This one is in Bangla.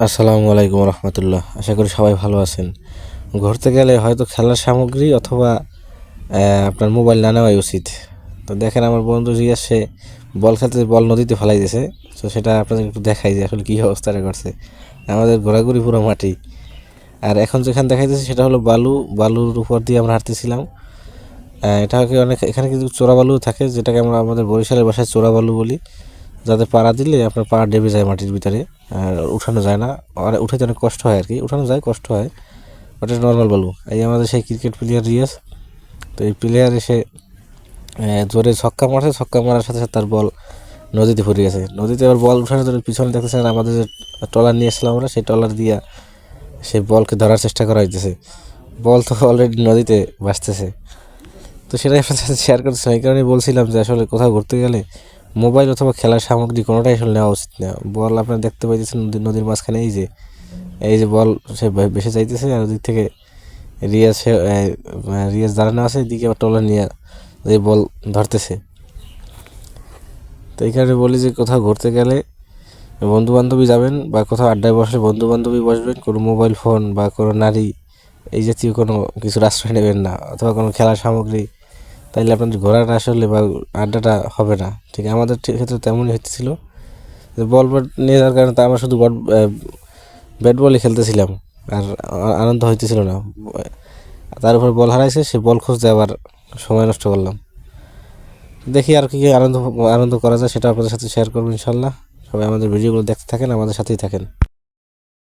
আসসালামু আলাইকুম রহমতুল্লাহ। আশা করি সবাই ভালো আছেন। ঘুরতে গেলে হয়তো খেলার সামগ্রী অথবা আপনার মোবাইল না নেওয়াই উচিত। তো দেখেন আমার বন্ধু রিয়াজ সে বল খেলতে বল নদীতে ফেলাই দিয়েছে তো সেটা আপনাদের একটু দেখাই যে আসলে কী অবস্থাটা করছে আমাদের ঘোরাঘুরি পুরো মাটি। আর এখন যেখানে দেখাইতেছে সেটা হলো বালু। বালুর উপর দিয়ে আমরা হাঁটতেছিলাম। এটা অনেক, এখানে কিন্তু চোরা বালু থাকে, যেটাকে আমরা আমাদের বরিশালের বাসায় চোরা বালু বলি। যাতে পাড়া দিলে আপনার পা ডেবে যায় মাটির ভিতরে, আর উঠানো যায় না। আর উঠাতে অনেক কষ্ট হয় আর কি। উঠানো যায়, কষ্ট হয় ওটা নর্মাল বালু এই আমাদের সেই ক্রিকেট প্লেয়ার রিয়াস তো এই প্লেয়ার এসে জোরে ছক্কা মারছে, ছক্কা মারার সাথে সাথে তার বল নদীতে পড়ে গেছে। নদীতে এবার বল উঠানোর জন্য পিছনে দেখতেছেন আমাদের যে ট্রলার নিয়ে এসলাম আমরা, সেই ট্রলার দিয়া সেই বলকে ধরার চেষ্টা করা হইতেছে। বল তো অলরেডি নদীতে ভাসতেছে। তো সেটাই আপনার সাথে শেয়ার করতেছিলাম এই কারণে বলছিলাম যে আসলে কোথাও ঘুরতে গেলে মোবাইল অথবা খেলার সামগ্রী কোনোটাই আসলে নেওয়া উচিত না। বল আপনার দেখতে পাইতেছেন নদীর নদীর মাঝখানে এই যে এই যে বল সে বেসে যাইতেছে আর ওদিক থেকে রিয়াজ সে রিয়াজ দাঁড়ানো আছে, এদিকে আবার টলার নিয়ে এই বল ধরতেছে। তো এই কারণে বলি যে কোথাও ঘুরতে গেলে বন্ধু বান্ধবী যাবেন বা কোথাও আড্ডায় বসলে বন্ধু বান্ধবী বসবেন, কোনো মোবাইল ফোন বা কোনো নারী এই জাতীয় কোনো কিছু আশ্রয় নেবেন না অথবা কোনো খেলার সামগ্রী তাইলে আপনাদের ঘোরাটা আসলে বা আড্ডাটা হবে না। ঠিক, আমাদের ক্ষেত্রে তেমনই হচ্ছিল যে বল ব্যাট নিয়ে যাওয়ার কারণে আমরা শুধু বট ব্যাট বলই খেলতেছিলাম। আর আনন্দ হইতেছিল না। তার উপর বল হারাইছে, সে বল খুঁজতে আবার সময় নষ্ট করলাম। দেখি আর কি কি আনন্দ আনন্দ করা যায়, সেটা আপনাদের সাথে শেয়ার করব ইনশাল্লাহ। সবাই আমাদের ভিডিওগুলো দেখতে থাকেন, আমাদের সাথেই থাকেন।